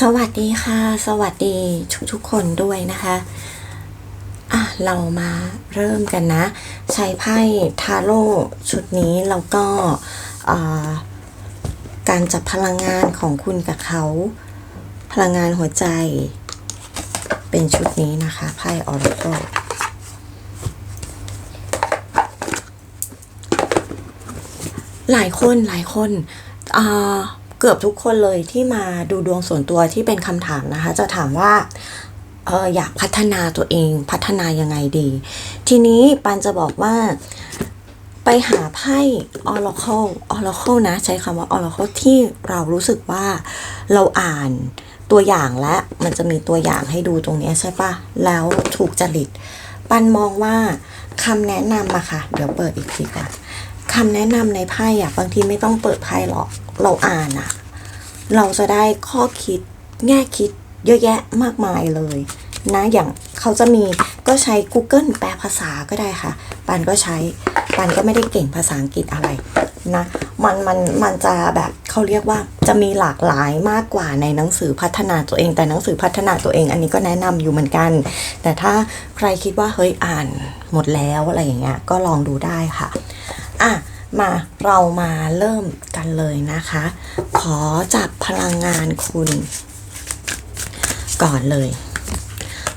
สวัสดีค่ะ สวัสดีทุกทุกๆคนด้วยนะคะอะเรามาเริ่มกันนะ ใช้ไพ่ทาโร่ชุดนี้แล้วก็การจับพลังงานของคุณกับเขา พลังงานหัวใจ เป็นชุดนี้นะคะไพ่ออร์โกหลายคนหลายคนอ่า เกือบทุกคนเลยที่มาดูดวงส่วนตัวที่เป็นคำถามนะคะ จะถามว่าเอออยากพัฒนาตัวเองพัฒนายังไงดี ทีนี้ปันจะบอกว่าไปหาไพ่ Oracle Oracle นะ ใช้คำว่า Oracle ที่เรารู้สึกว่าเราอ่านตัวอย่างและมันจะมีตัวอย่างให้ดูตรงนี้ใช่ปะแล้วถูกจริต ปันมองว่าคำแนะนำอะค่ะ เดี๋ยวเปิดอีกทีก่อน คำแนะนำในไพ่อะบางทีไม่ต้องเปิดไพ่หรอกเราอ่านอะเราจะได้ข้อคิดแง่คิดเยอะแยะมากมายเลยนะอย่างเขาจะมีก็ใช้ Google แปลภาษาก็ได้ค่ะ ปันก็ใช้ ปันก็ไม่ได้เก่งภาษาอังกฤษอะไรนะมันมันมันจะแบบเขาเรียกว่าจะมีหลากหลายมากกว่าในหนังสือพัฒนาตัวเอง แต่หนังสือพัฒนาตัวเองอันนี้ก็แนะนำอยู่เหมือนกัน แต่ถ้าใครคิดว่าเฮ้ยอ่านหมดแล้วอะไรอย่างเงี้ยก็ลองดูได้ค่ะ อะมาเรามาเริ่มกันเลยนะคะ ขอจับพลังงานคุณ ก่อนเลย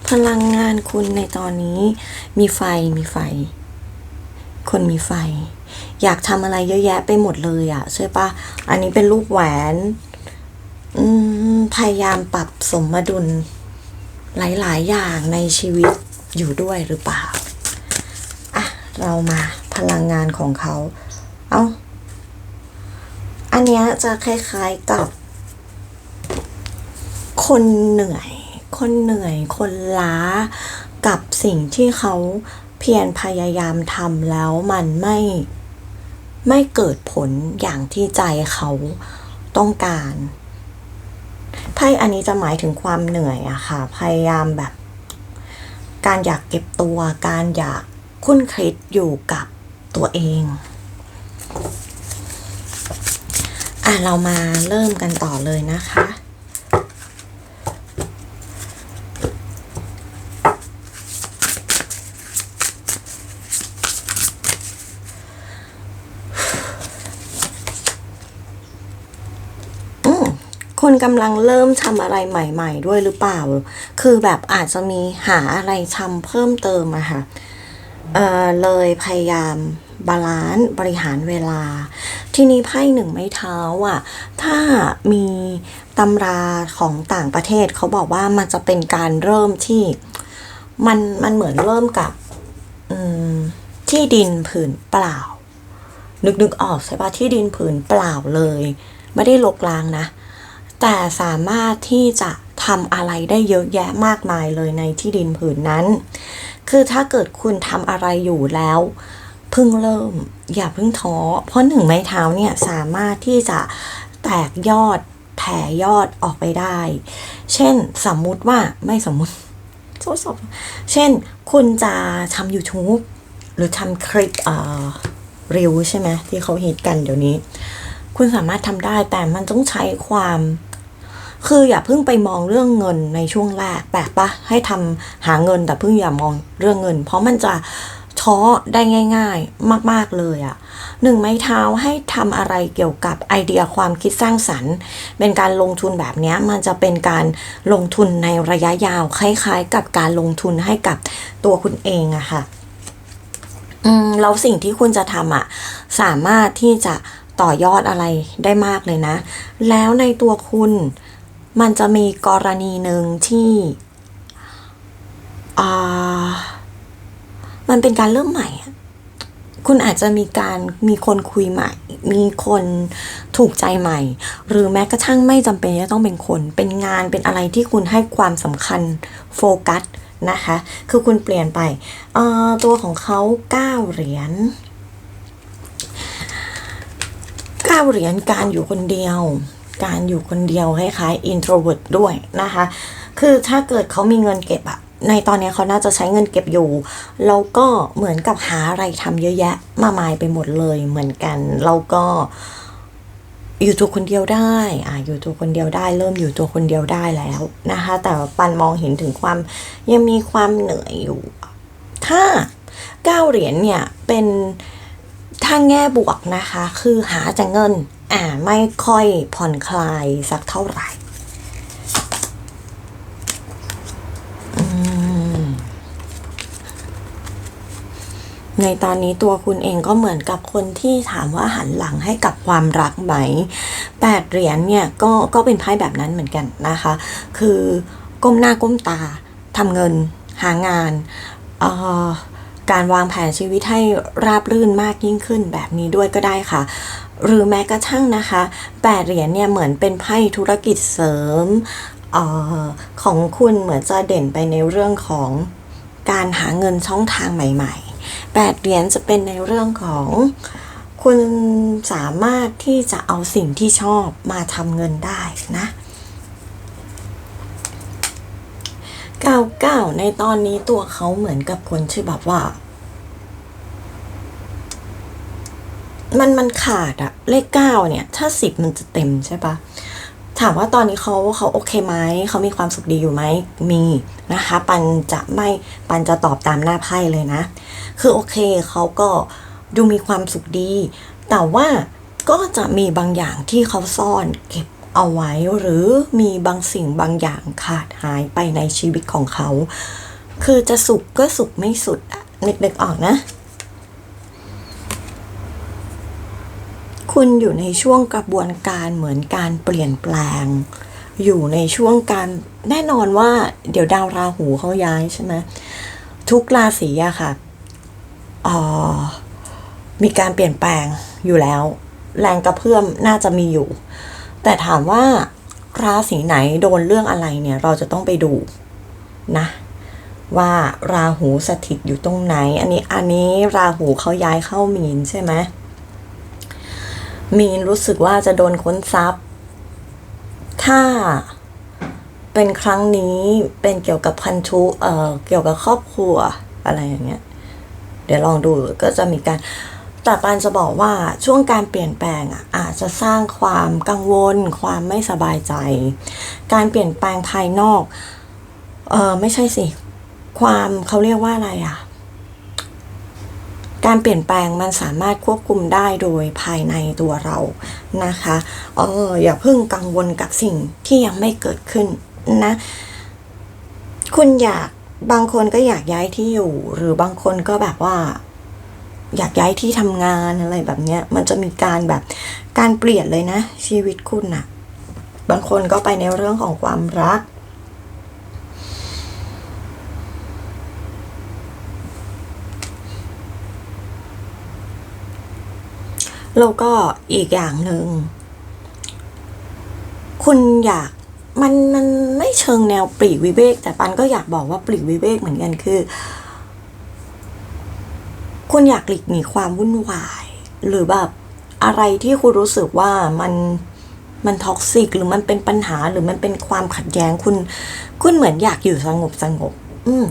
พลังงานคุณในตอนนี้ มีไฟมีไฟ คนมีไฟ อยากทำอะไรเยอะแยะไปหมดเลยอะใช่ปะอันนี้เป็นรูปแหวนพยายามปรับสมดุล หลาย ๆ อย่างในชีวิตอยู่ด้วยหรือเปล่า อะ เรามา พลังงานของเขา เอาอันเนี้ยจะคล้ายๆกับ คนเหนื่อย คนเหนื่อย คนล้ากับสิ่งที่เขาเพียรพยายามทำแล้วมันไม่ไม่เกิดผลอย่างที่ใจเขาต้องการไพ่อันนี้จะหมายถึงความเหนื่อยอะค่ะ พยายามแบบ การอยากเก็บตัว การอยากคุ้นคิดอยู่กับ ตัวเองอะเรามาเริ่มกันต่อเลยนะคะอืมคุณกำลังเริ่มทำอะไรใหม่ ๆ ด้วยหรือเปล่า คือแบบอาจจะมีหาอะไรทำเพิ่มเติมอะค่ะ เอ่อเลยพยายาม บาลานซ์บริหารเวลา ทีนี้ไพ่หนึ่งไม้เท้าอะถ้ามีตำราของต่างประเทศเขาบอกว่ามันจะเป็นการเริ่มที่มันมันเหมือนเริ่มกับที่ดินผืนเปล่า นึกนึกออกใช่ปะที่ดินผืนเปล่าเลย ไม่ได้ลกลางนะ แต่สามารถที่จะทำอะไรได้เยอะแยะมากมายเลยในที่ดินผืนนั้น คือถ้าเกิดคุณทำอะไรอยู่แล้ว พิ่งเริ่ม อย่าเพิ่งท้อ เพราะหนึ่งไม้เท้าเนี่ยสามารถที่จะแตกยอดแผ่ยอดออกไปได้ เช่นสมมุติว่าไม่สมมุติทดสอบเช่น คุณจะทำ YouTube หรือทำคลิปเอ่อรีวใช่ไหมที่เขาฮิตกันเดี๋ยวนี้ คุณสามารถทำได้แต่มันต้องใช้ความ คืออย่าเพิ่งไปมองเรื่องเงินในช่วงแรกแปลกปะให้ทำหาเงินแต่เพิ่งอย่ามองเรื่องเงิน เพราะมันจะ ท้อได้ง่าย ๆ มากๆเลยอะ่ะหนึ่งไม้เท้าให้ทำอะไรเกี่ยวกับไอเดียความคิดสร้างสรรค์ เป็นการลงทุนแบบเนี้ยมันจะเป็นการลงทุนในระยะยาวคล้าย ๆ กับการลงทุนให้กับตัวคุณเองอะค่ะอืมแล้วสิ่งที่คุณจะทำอะสามารถที่จะต่อยอดอะไรได้มากเลยนะ แล้วในตัวคุณมันจะมีกรณีหนึ่งที่อ่า มันเป็นการเริ่มใหม่คุณอาจจะมีการมีคนคุยใหม่ มีคนถูกใจใหม่ หรือแม้กระทั่งไม่จำเป็นจะต้องเป็นคน เป็นงานเป็นอะไรที่คุณให้ความสำคัญโฟกัสนะคะ คือคุณเปลี่ยนไป ตัวของเขาเก้าเหรียญเก้าเหรียญการอยู่คนเดียว การอยู่คนเดียวคล้ายๆ introvert ด้วยนะคะ คือถ้าเกิดเขามีเงินเก็บอะ ในตอนนี้เขาน่าจะใช้เงินเก็บอยู่ แล้วก็เหมือนกับหาอะไรทำเยอะแยะ มากมายไปหมดเลยเหมือนกัน แล้วก็อยู่ตัวคนเดียวได้อ่าอยู่ตัวคนเดียวได้ เริ่มอยู่ตัวคนเดียวได้แล้วนะคะ แต่ปันมองเห็นถึงความยังมีความเหนื่อยอยู่ ถ้าเก้าเหรียญเนี่ยเป็นทางแง่บวกนะคะ คือหาแต่เงิน อ่าไม่ค่อยผ่อนคลายสักเท่าไหร่ ในตอนนี้ตัวคุณเองก็เหมือนกับคนที่ถามว่าหันหลังให้กับความรักไหมแปดเหรียญเนี่ยก็ก็เป็นไพ่แบบนั้นเหมือนกันนะคะ คือก้มหน้าก้มตาทำเงินหางานออการวางแผนชีวิตให้ราบรื่นมากยิ่งขึ้นแบบนี้ด้วยก็ได้ค่ะ หรือแม้กระทั่งนะคะแปดเหรียญเนี่ยเหมือนเป็นไพ่ธุรกิจเสริมออของคุณเหมือนจะเด่นไปในเรื่องของการหาเงินช่องทางใหม่ ๆ แปดเหรียญจะเป็นในเรื่องของคุณสามารถที่จะเอาสิ่งที่ชอบมาทำเงินได้นะ99ในตอนนี้ตัวเขาเหมือนกับคนที่แบบว่า มันมันขาดอะเลขเก้าเนี่ย ถ้าสิบมันจะเต็มใช่ปะถามว่าตอนนี้เขาเขาโอเคไหม เขามีความสุขดีอยู่ไหม มีนะคะ ปันจะไม่ปันจะตอบตามหน้าไพ่เลยนะ คือโอเคเขาก็ดูมีความสุขดี แต่ว่าก็จะมีบางอย่างที่เขาซ่อนเก็บเอาไว้หรือมีบางสิ่งบางอย่างขาดหายไปในชีวิตของเขา คือจะสุขก็สุขไม่สุดนึกๆออกนะ คุณอยู่ในช่วงกระบวนการเหมือนการเปลี่ยนแปลง อยู่ในช่วงการแน่นอนว่าเดี๋ยวดาวราหูเขาย้ายใช่ไหมทุกราศีอะค่ะ มีการเปลี่ยนแปลงอยู่แล้ว แรงกระเพื่อมน่าจะมีอยู่ แต่ถามว่าราศีไหนโดนเรื่องอะไรเนี่ยเราจะต้องไปดูนะว่าราหูสถิตอยู่ตรงไหน อันนี้อันนี้ราหูเขาย้ายเข้ามีนใช่ไหมมีนรู้สึกว่าจะโดนค้นทรัพย์ ถ้าเป็นครั้งนี้เป็นเกี่ยวกับพันธุเอ่อเกี่ยวกับครอบครัวอะไรอย่างเงี้ย เดี๋ยวลองดูก็จะมีการแต่ปานจะบอกว่าช่วงการเปลี่ยนแปลงอะอาจจะสร้างความกังวล ความไม่สบายใจ การเปลี่ยนแปลงภายนอกเออไม่ใช่สิ ความเขาเรียกว่าอะไรอะ การเปลี่ยนแปลงมันสามารถควบคุมได้โดยภายในตัวเรานะคะเอออย่าเพิ่งกังวลกับสิ่งที่ยังไม่เกิดขึ้นนะ คุณอยาก บางคนก็อยากย้ายที่อยู่ หรือบางคนก็แบบว่า อยากย้ายที่ทำงานอะไรแบบเนี้ย มันจะมีการแบบการเปลี่ยนเลยนะ ชีวิตคุณน่ะบางคนก็ไปในเรื่องของความรัก แล้วก็อีกอย่างหนึ่ง คุณอยาก มันมันไม่เชิงแนวปลีกวิเวก แต่ปันก็อยากบอกว่าปลีกวิเวกเหมือนกันคือ คุณอยากหลีกหนีความวุ่นวาย หรือแบบอะไรที่คุณรู้สึกว่ามันมันท็อกซิกหรือมันเป็นปัญหาหรือมันเป็นความขัดแย้งคุณ คุณเหมือนอยากอยู่สงบสงบ อืม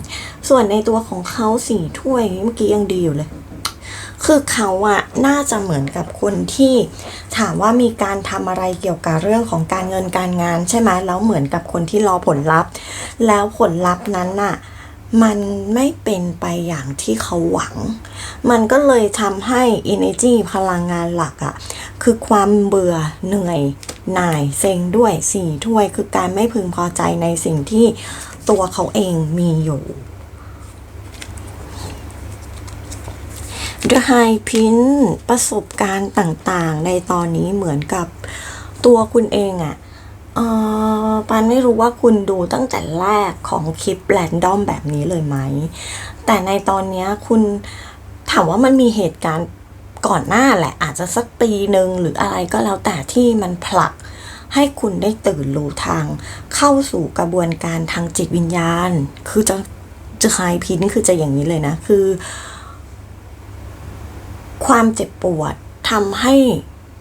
ส่วนในตัวของเขาสี่ถ้วยเมื่อกี้ยังดีอยู่เลย คือเขาอะน่าจะเหมือนกับคนที่ถามว่ามีการทำอะไรเกี่ยวกับเรื่องของการเงินการงาน ใช่ไหมแล้วเหมือนกับคนที่รอผลลัพธ์ แล้วผลลัพธ์นั้นน่ะมันไม่เป็นไปอย่างที่เขาหวัง มันก็เลยทำให้ energy พลังงานหลักอะคือความเบื่อเหนื่อยหน่ายเซ็งด้วยสี่ถ้วย คือการไม่พึงพอใจในสิ่งที่ตัวเขาเองมีอยู่ The High Pin ประสบการณ์ต่างๆ ในตอนนี้เหมือนกับตัวคุณเองอะเออปานไม่รู้ว่าคุณดูตั้งแต่แรกของคลิปแรนดอมแบบนี้เลยไหม แต่ในตอนนี้คุณถามว่ามันมีเหตุการณ์ก่อนหน้าแหละ อาจจะสักปีหนึ่งหรืออะไรก็แล้วแต่ที่มันผลักให้คุณได้ตื่นรู้ทาง เข้าสู่กระบวนการทางจิตวิญญาณ คือจะจะไฮพินคือจะอย่างนี้เลยนะ คือ ความเจ็บปวดทำให้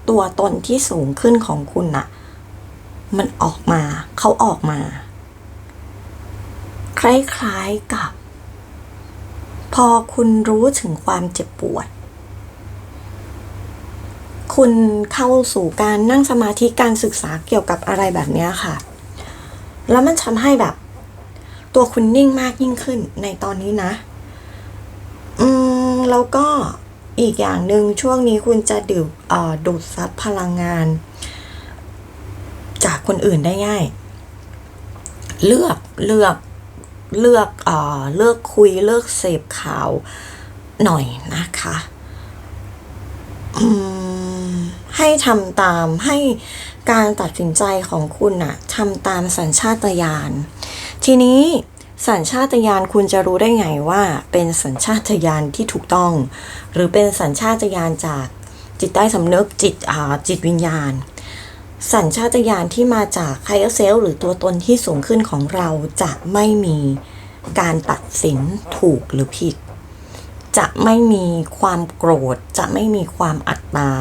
ตัวตนที่สูงขึ้นของคุณน่ะ มันออกมา เขาออกมา คล้ายๆกับ พอคุณรู้ถึงความเจ็บปวด คุณเข้าสู่การนั่งสมาธิการศึกษาเกี่ยวกับอะไรแบบนี้ค่ะ แล้วมันทำให้แบบ ตัวคุณนิ่งมากยิ่งขึ้นในตอนนี้นะ อืม แล้วก็ อีกอย่างหนึ่งช่วงนี้คุณจะดูดเอ่อดูดซับพลังงาน จากคนอื่นได้ง่าย เลือกเลือกเลือกเอเลือกคุยเลือกเสพข่าวหน่อยนะคะให้ทำตามให้การตัดสินใจของคุณน่ะทำตามสัญชาตญาณทีนี้ สัญชาตญาณคุณจะรู้ได้ไงว่า เป็นสัญชาตญาณที่ถูกต้อง หรือเป็นสัญชาตญาณจากจิตใต้สำนึกจิตอ่าจิตวิญญาณ สัญชาตญาณที่มาจากไฮเออร์เซลหรือตัวตนที่สูงขึ้นของเราจะไม่มีการตัดสินถูกหรือผิด จะไม่มีความโกรธ จะไม่มีความอัตตา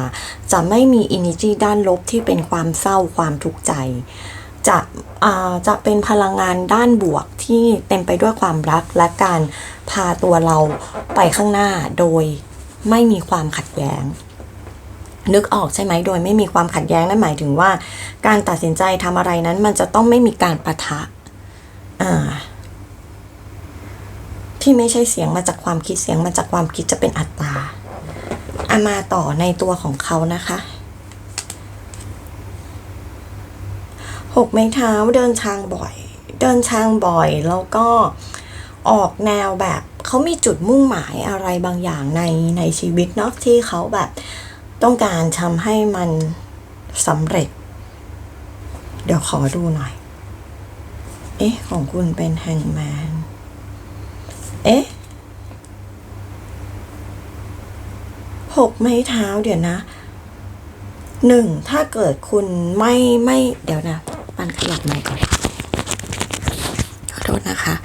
จะไม่มีอินิจีด้านลบที่เป็นความเศร้าความทุกข์ใจ จะอ่าจะเป็นพลังงานด้านบวกที่เต็มไปด้วยความรักและการพาตัวเราไปข้างหน้าโดยไม่มีความขัดแย้ง นึกออกใช่ไหมโดยไม่มีความขัดแย้งนั่นหมายถึงว่า การตัดสินใจทำอะไรนั้นมันจะต้องไม่มีการปะทะที่ไม่ใช่เสียงมาจากความคิดเสียงมาจากความคิดจะเป็นอัตตาอามาต่อในตัวของเขานะคะ หกไม้เท้าเดินทางบ่อย เดินทางบ่อยแล้วก็ออกแนวแบบเขามีจุดมุ่งหมายอะไรบางอย่างในในชีวิตเนาะที่เขาแบบต้องการทำให้มันสำเร็จ เดี๋ยวขอดูหน่อย เอ๊ะ ของคุณเป็นแฮงแมน เอ๊ะหกไม้เท้าเดี๋ยวนะหนึ่งถ้าเกิดคุณไม่ไม่เดี๋ยวนะ ปันขยับใหม่ก่อนขอโทษนะคะ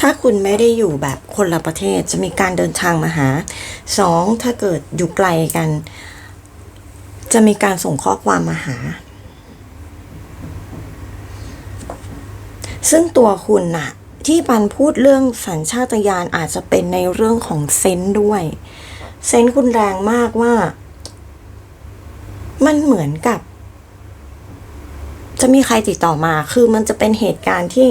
ถ้าคุณไม่ได้อยู่แบบคนละประเทศจะมีการเดินทางมาหาสองถ้าเกิดอยู่ไกลกัน จะมีการส่งข้อความมาหา ซึ่งตัวคุณน่ะที่ปันพูดเรื่องสัญชาตญาณอาจจะเป็นในเรื่องของเซนส์ด้วย เซนส์คุณแรงมากว่า มันเหมือนกับ จะมีใครติดต่อมา คือมันจะเป็นเหตุการณ์ที่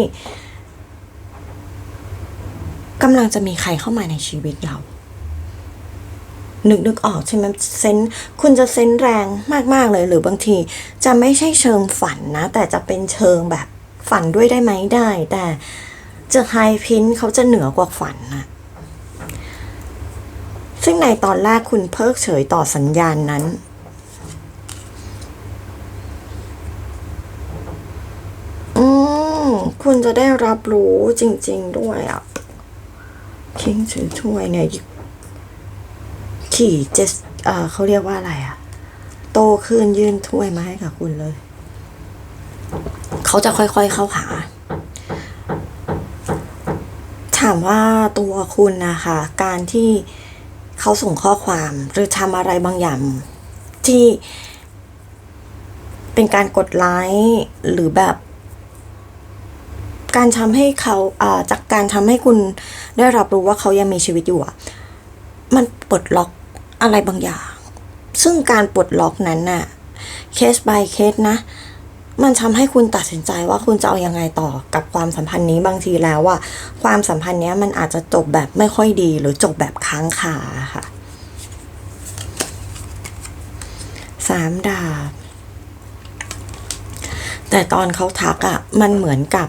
กำลังจะมีใครเข้ามาในชีวิตเรานึกนึกออกใช่ไหมเซนคุณจะเซนแรงมาก ๆ เลยหรือบางที จะไม่ใช่เชิงฝันนะ แต่จะเป็นเชิงแบบฝันด้วยได้ไหมได้ แต่จะไฮพินเขาจะเหนือกว่าฝันนะซึ่งในตอนแรกคุณเพิกเฉยต่อสัญญาณนั้น อืม คุณจะได้รับรู้จริง ๆ ด้วยอะคิงถือถ้วยเนี่ยขี่เจสเอ่อเขาเรียกว่าอะไรอะ โตขึ้นยื่นถ้วยมาให้กับคุณเลย เขาจะค่อยๆเข้าหา ถามว่าตัวคุณนะคะ การที่เขาส่งข้อความหรือทำอะไรบางอย่างที่เป็นการกดไลค์หรือแบบ การทำให้เขาอ่าจากการทำให้คุณได้รับรู้ว่าเขายังมีชีวิตอยู่อะมันปลดล็อกอะไรบางอย่าง ซึ่งการปลดล็อกนั้นน่ะเคส by เคสนะ มันทำให้คุณตัดสินใจว่าคุณจะเอายังไงต่อกับความสัมพันธ์นี้บางทีแล้วว่าความสัมพันธ์เนี้ยมันอาจจะจบแบบไม่ค่อยดี หรือจบแบบค้างคาค่ะสามดาบแต่ตอนเขาทักอะ่ะ มันเหมือนกับ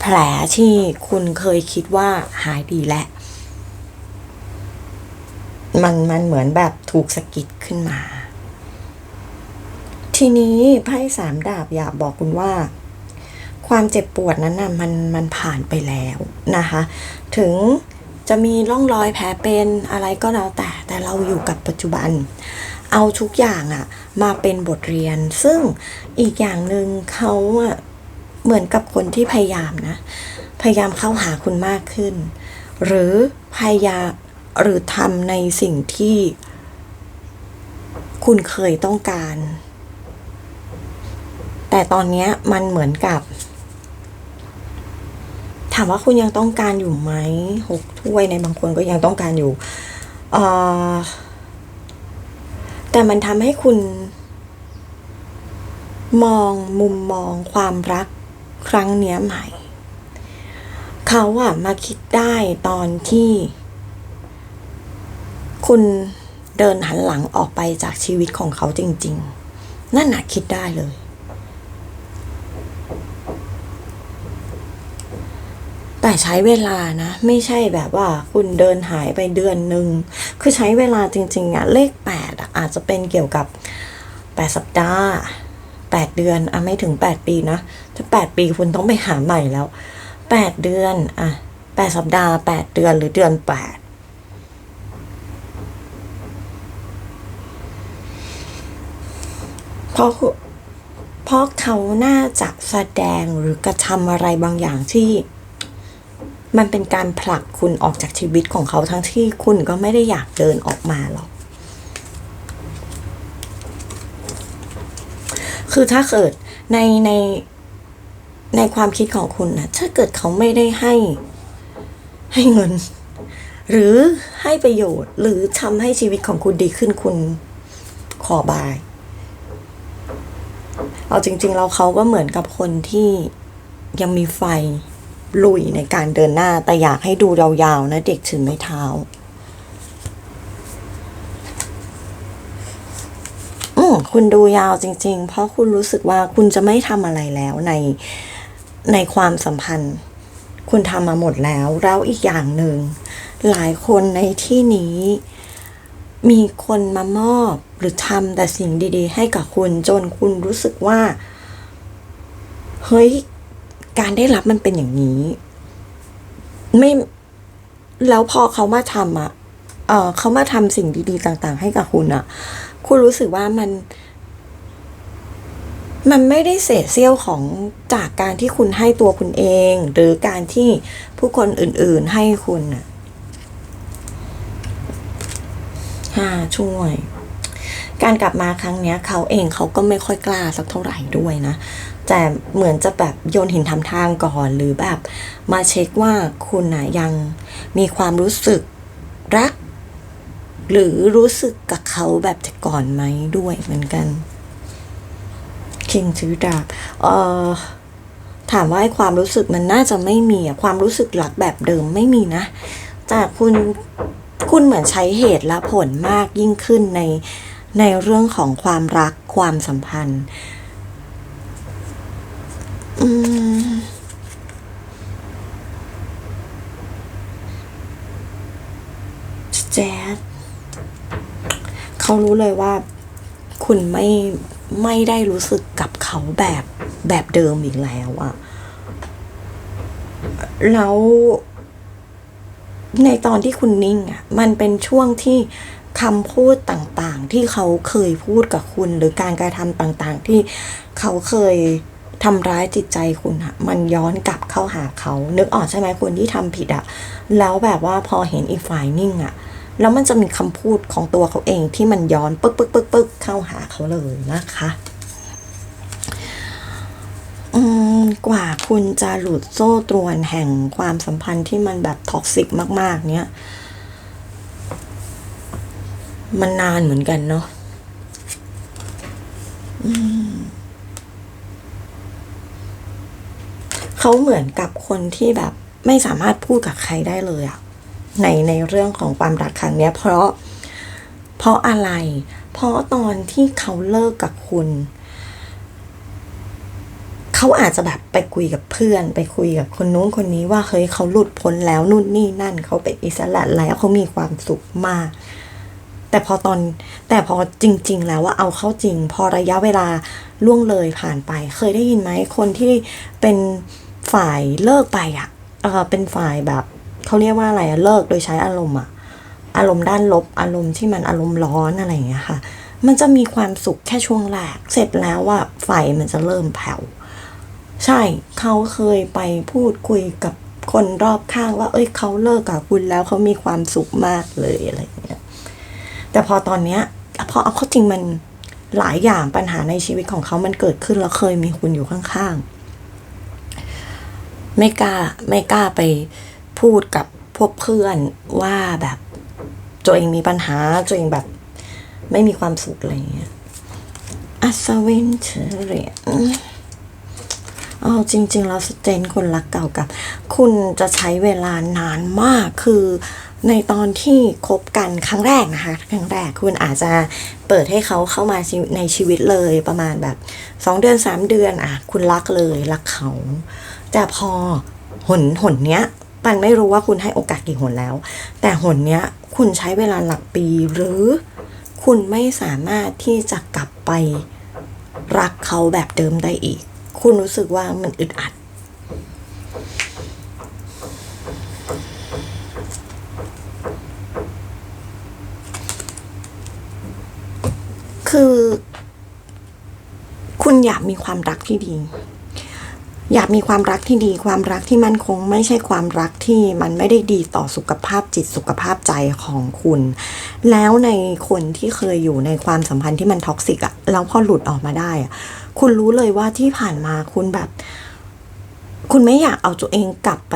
แผลที่คุณเคยคิดว่าหายดีแล้วมันมันเหมือนแบบถูกสะกิดขึ้นมา ทีนี้ไพ่สามดาบอยากบอกคุณว่า ความเจ็บปวดนั้นน่ะมันมันผ่านไปแล้วนะคะ ถึงจะมีร่องรอยแผลเป็นอะไรก็แล้วแต่แต่เราอยู่กับปัจจุบัน เอาทุกอย่างอะมาเป็นบทเรียน ซึ่งอีกอย่างหนึ่งเขาอะ เหมือนกับคนที่พยายามนะ พยายามเข้าหาคุณมากขึ้น หรือพยายามหรือทำในสิ่งที่ คุณเคยต้องการ แต่ตอนนี้มันเหมือนกับ ถามว่าคุณยังต้องการอยู่ไหมหกถ้วยในบางคนก็ยังต้องการอยู่แต่มันทำให้คุณมองมุมมองความรัก ครั้งเนี้ยใหม่ เขาอะมาคิดได้ตอนที่ คุณเดินหันหลังออกไปจากชีวิตของเขาจริง ๆ นั่นน่ะคิดได้เลย แต่ใช้เวลานะ ไม่ใช่แบบว่าคุณเดินหายไปเดือนหนึ่ง คือใช้เวลาจริง ๆอะเลขแปดอะอาจจะเป็นเกี่ยวกับแปดสัปดาห์ แปดเดือนอะไม่ถึงแปดปีนะ ถ้าแปดปีคุณต้องไปหาใหม่แล้วแปดเดือนอะแปดสัปดาห์แปดเดือนหรือเดือนแปดเพราะเพราะเขาน่าจะแสดงหรือกระทำอะไรบางอย่างที่ มันเป็นการผลักคุณออกจากชีวิตของเขาทั้งที่คุณก็ไม่ได้อยากเดินออกมาหรอก คือถ้าเกิดในในในความคิดของคุณนะถ้าเกิดเขาไม่ได้ให้ให้เงิน หรือให้ประโยชน์ หรือทำให้ชีวิตของคุณดีขึ้นคุณขอบาย เอาจริงๆแล้วเขาก็เหมือนกับคนที่ยังมีไฟลุยในการเดินหน้าแต่อยากให้ดูยาวๆนะเด็กถือไม้เท้า อืม คุณดูยาวจริง ๆ เพราะคุณรู้สึกว่าคุณจะไม่ทำอะไรแล้วในในความสัมพันธ์ คุณทำมาหมดแล้ว แล้วอีกอย่างหนึ่ง หลายคนในที่นี้มีคนมามอบหรือทำแต่สิ่งดีๆ ให้กับคุณจนคุณรู้สึกว่า เฮ้ย การได้รับมันเป็นอย่างนี้ ไม่แล้วพอเขามาทำอะ เออเขามาทำสิ่งดีๆต่าง ๆ ให้กับคุณอะคุณรู้สึกว่ามัน มันไม่ได้เศษเสี้ยวของจากการที่คุณให้ตัวคุณเอง หรือการที่ผู้คนอื่น ๆให้คุณอะห้าช่วย การกลับมาครั้งเนี้ย เขาเองเขาก็ไม่ค่อยกล้าสักเท่าไหร่ด้วยนะแต่เหมือนจะแบบโยนหินทำทางก่อนหรือแบบ มาเช็คว่าคุณนะยังมีความรู้สึกรัก หรือรู้สึกกับเขาแบบแต่ก่อนไหมด้วยเหมือนกันคิงถือดาบเอ่อถามว่าความรู้สึกมันน่าจะไม่มีอะความรู้สึกหลักแบบเดิมไม่มีนะ แต่คุณคุณเหมือนใช้เหตุและผลมากยิ่งขึ้นในในเรื่องของความรักความสัมพันธ์ อืม แจ๊ด เขารู้เลยว่า คุณไม่ไม่ได้รู้สึกกับเขาแบบแบบเดิมอีกแล้วอะแล้วในตอนที่คุณนิ่งอะมันเป็นช่วงที่คำพูดต่างๆ ที่เขาเคยพูดกับคุณ หรือการกระทำต่างๆ ที่เขาเคยทำร้ายจิตใจคุณอะมันย้อนกลับเข้าหาเขา นึกออกใช่ไหมคนที่ทำผิดอะแล้วแบบว่าพอเห็นอีกฝ่ายนิ่งอะ แล้วมันจะมีคำพูดของตัวเขาเองที่มันย้อนปึ๊กปึ๊กปึ๊กปึ๊กเข้าหาเขาเลยนะคะกว่าคุณจะหลุดโซ่ตรวนแห่งความสัมพันธ์ที่มันแบบท็อกซิกมาก ๆ เนี้ยมันนานเหมือนกันเนาะเขาเหมือนกับคนที่แบบไม่สามารถพูดกับใครได้เลยอะ ในในเรื่องของความรักครั้งเนี้ยเพราะ เพราะอะไร เพราะตอนที่เขาเลิกกับคุณ เขาอาจจะแบบไปคุยกับเพื่อน ไปคุยกับคนนู้นคนนี้ว่าเฮ้ยเขาหลุดพ้นแล้วนู่นนี่นั่น เขาเป็นอิสระแล้วเขามีความสุขมาก แต่พอตอนแต่พอจริง ๆ แล้วว่าเอาเข้าจริง พอระยะเวลาล่วงเลยผ่านไป เคยได้ยินไหมคนที่เป็นฝ่ายเลิกไปอะ เออเป็นฝ่ายแบบ เขาเรียกว่าอะไรอะเลิกโดยใช้อารมณ์อะอารมณ์ด้านลบอารมณ์ที่มันอารมณ์ร้อนอะไรอย่างเงี้ยค่ะ มันจะมีความสุขแค่ช่วงแรกเสร็จแล้วว่าไฟมันจะเริ่มแผ่วใช่เขาเคยไปพูดคุยกับคนรอบข้างว่า เอ้ยเขาเลิกกับคุณแล้วเขามีความสุขมากเลยอะไรอย่างเงี้ยแต่พอตอนเนี้ยพอเอาเข้าจริงมันหลายอย่างปัญหาในชีวิตของเขามันเกิดขึ้นแล้วเคยมีคุณอยู่ข้างๆไม่กล้าไม่กล้าไป พูดกับพวกเพื่อนว่าแบบตัวเองมีปัญหาตัวเองแบบไม่มีความสุขอะไรอย่างเงี้ยอัศวินเฉรียอ๋อจริง ๆ แล้วสเตนคนรักเก่ากับ คุณจะใช้เวลานานมากคือในตอนที่คบกันครั้งแรกนะคะ ครั้งแรกคุณอาจจะเปิดให้เขาเข้ามาในชีวิตเลยประมาณแบบสองเดือนสามเดือนอะ คุณรักเลยรักเขา แต่พอหนหนเนี้ย ปันไม่รู้ว่าคุณให้โอกาสกี่หนแล้ว แต่หนเนี้ยคุณใช้เวลาหลักปีหรือคุณไม่สามารถที่จะกลับไปรักเขาแบบเดิมได้อีก คุณรู้สึกว่ามันอึดอัด คือ คุณอยากมีความรักที่ดี อยากมีความรักที่ดีความรักที่มั่นคง ไม่ใช่ความรักที่มันไม่ได้ดีต่อสุขภาพจิตสุขภาพใจของคุณ แล้วในคนที่เคยอยู่ในความสัมพันธ์ที่มันท็อกซิกอะแล้วพอหลุดออกมาได้อะคุณรู้เลยว่าที่ผ่านมาคุณแบบ คุณไม่อยากเอาตัวเองกลับไป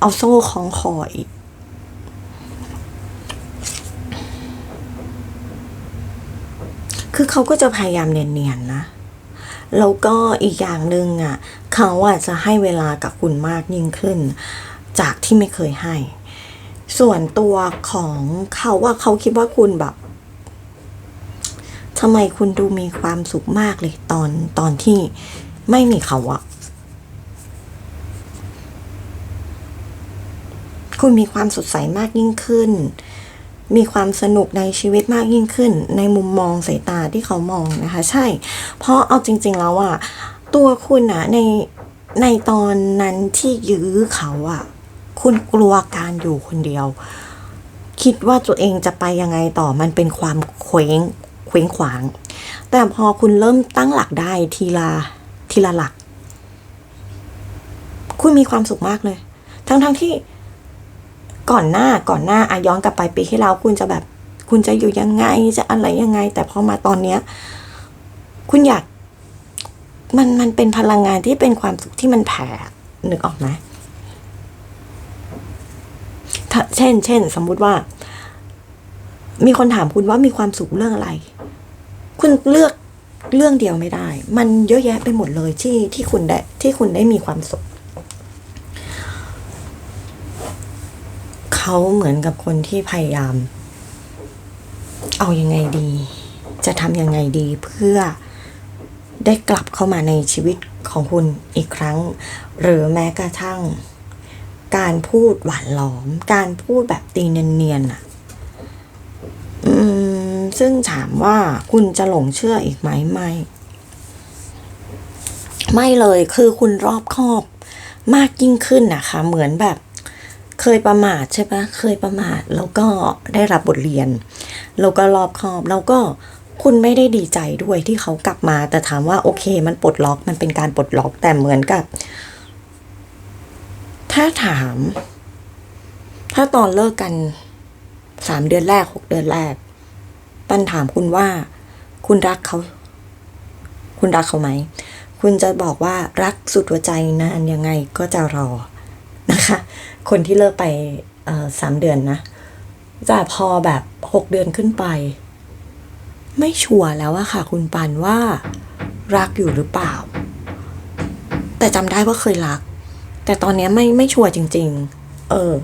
เอาโซ่คล้องคออีกคือเขาก็จะพยายามเนียนๆนะ แล้วก็อีกอย่างหนึ่งอะเขาอะจะให้เวลากับคุณมากยิ่งขึ้น จากที่ไม่เคยให้ ส่วนตัวของเขาว่าเขาคิดว่าคุณแบบทำไมคุณดูมีความสุขมากเลยตอนตอนที่ไม่มีเขาอะคุณมีความสดใสมากยิ่งขึ้น มีความสนุกในชีวิตมากยิ่งขึ้น ในมุมมองสายตาที่เขามองนะคะ ใช่ เพราะเอาจริง ๆ แล้วอะตัวคุณอะในในตอนนั้นที่ยื้อเขาอะคุณกลัวการอยู่คนเดียว คิดว่าตัวเองจะไปยังไงต่อมันเป็นความเคว้งเคว้งขวาง แต่พอคุณเริ่มตั้งหลักได้ทีละทีละหลัก คุณมีความสุขมากเลย ทั้งๆที่ ก่อนหน้าก่อนหน้าอาย้อนกลับไปปีที่แล้วคุณจะแบบ คุณจะอยู่ยังไงจะอะไรยังไง แต่พอมาตอนเนี้ย คุณอยาก มันมันเป็นพลังงานที่เป็นความสุขที่มันแผ่นึกออกไหมถ้าเช่น เช่น สมมุติว่า มีคนถามคุณว่ามีความสุขเรื่องอะไร คุณเลือกเรื่องเดียวไม่ได้ มันเยอะแยะไปหมดเลยที่ที่คุณได้ที่คุณได้มีความสุข เขาเหมือนกับคนที่พยายาม เอายังไงดี จะทำยังไงดีเพื่อได้กลับเข้ามาในชีวิตของคุณอีกครั้ง หรือแม้กระทั่ง การพูดหวานหลอม การพูดแบบตีเนียนๆอะอืมซึ่งถามว่าคุณจะหลงเชื่ออีกไหมไม่ ไม่เลยคือคุณรอบคอบมากยิ่งขึ้นนะคะ เหมือนแบบ เคยประมาทใช่ปะเคยประมาทแล้วก็ได้รับบทเรียน แล้วก็รอบคอบแล้วก็คุณไม่ได้ดีใจด้วยที่เขากลับมา แต่ถามว่าโอเคมันปลดล็อกมันเป็นการปลดล็อกแต่เหมือนกับ ถ้าถาม ถ้าตอนเลิกกันสามเดือนแรกหกเดือนแรกปันถามคุณว่า คุณรักเขา คุณรักเขาไหม คุณจะบอกว่ารักสุดหัวใจนานยังไงก็จะรอ นะคะ คนที่เลิกไปสามเดือนนะแต่พอแบบหกเดือนขึ้นไป ไม่ชัวร์แล้วอะค่ะ คุณปันว่ารักอยู่หรือเปล่า แต่จำได้ว่าเคยรัก แต่ตอนนี้ไม่ไม่ชัวร์จริง ๆ เออ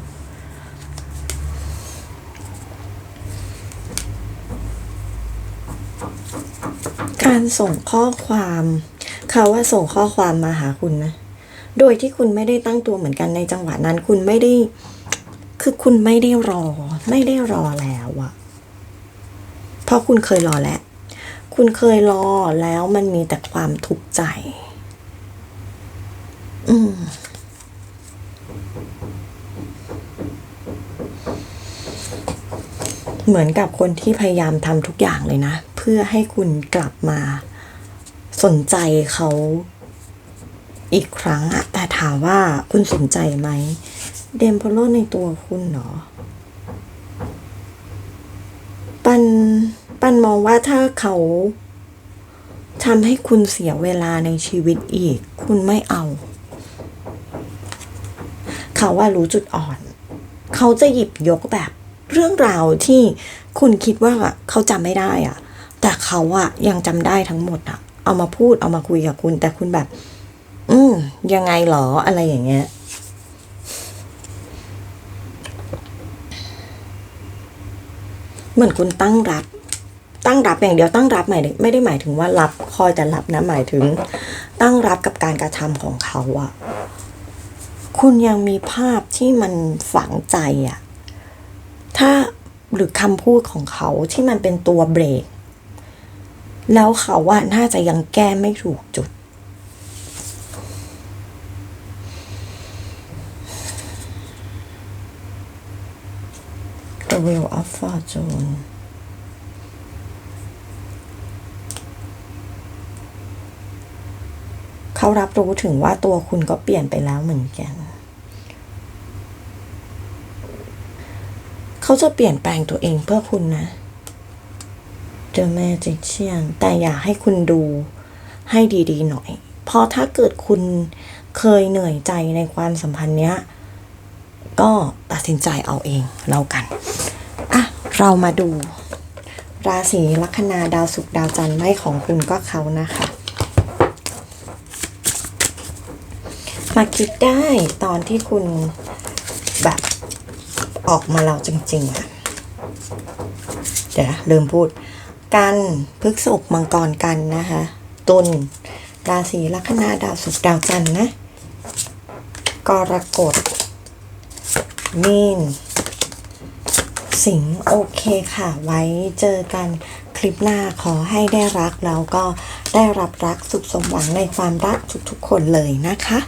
การส่งข้อความ เขาว่าส่งข้อความมาหาคุณนะ โดยที่คุณไม่ได้ตั้งตัวเหมือนกันในจังหวะนั้น คุณไม่ได้ คือคุณไม่ได้รอ ไม่ได้รอแล้วอะเพราะคุณเคยรอแล้ว คุณเคยรอแล้วมันมีแต่ความทุกข์ใจ อืมเหมือนกับคนที่พยายามทำทุกอย่างเลยนะ เพื่อให้คุณกลับมาสนใจเขาอีกครั้งอะ ถามว่าคุณสนใจไหม เดมโพโลในตัวคุณเหรอปันปันมองว่าถ้าเขาทำให้คุณเสียเวลาในชีวิตอีก คุณไม่เอา เขาว่ารู้จุดอ่อน เขาจะหยิบยกแบบเรื่องราวที่คุณคิดว่าเขาจำไม่ได้อะแต่เขาอะยังจำได้ทั้งหมดอะเอามาพูดเอามาคุยกับคุณ แต่คุณแบบ อืมยังไงหรออะไรอย่างเงี้ยเหมือนคุณตั้งรับ ตั้งรับอย่างเดียวตั้งรับหมายไม่ได้หมายถึงว่ารับคอยแต่รับนะหมายถึง ตั้งรับกับการกระทำของเขาอะคุณยังมีภาพที่มันฝังใจอะถ้าหรือคำพูดของเขาที่มันเป็นตัวเบรก แล้วเขาว่าน่าจะยังแก้ไม่ถูกจุด The Wheel of Fortune เขารับรู้ถึงว่าตัวคุณก็เปลี่ยนไปแล้วเหมือนกัน เขาจะเปลี่ยนแปลงตัวเองเพื่อคุณนะ The Magician แต่อยากให้คุณดูให้ดีๆหน่อย เพราะถ้าเกิดคุณเคยเหนื่อยใจในความสัมพันธ์เนี้ยก็ตัดสินใจเอาเองแล้วกัน เรามาดู ราศีลัคนาดาวศุกร์ดาวจันทร์ไม่ของคุณก็เขานะคะ มาคิดได้ตอนที่คุณแบบออกมาเราจริงๆอะเดี๋ยวนะลืมพูด กันพฤกษภมังกรกันนะคะ ตุลราศีลัคนาดาวศุกร์ดาวจันทร์นะกรกฎมีน สิงโอเคค่ะ ไว้เจอกันคลิปหน้าขอให้ได้รักแล้วก็ได้รับรักสุขสมหวังในความรักทุกๆคนเลยนะคะ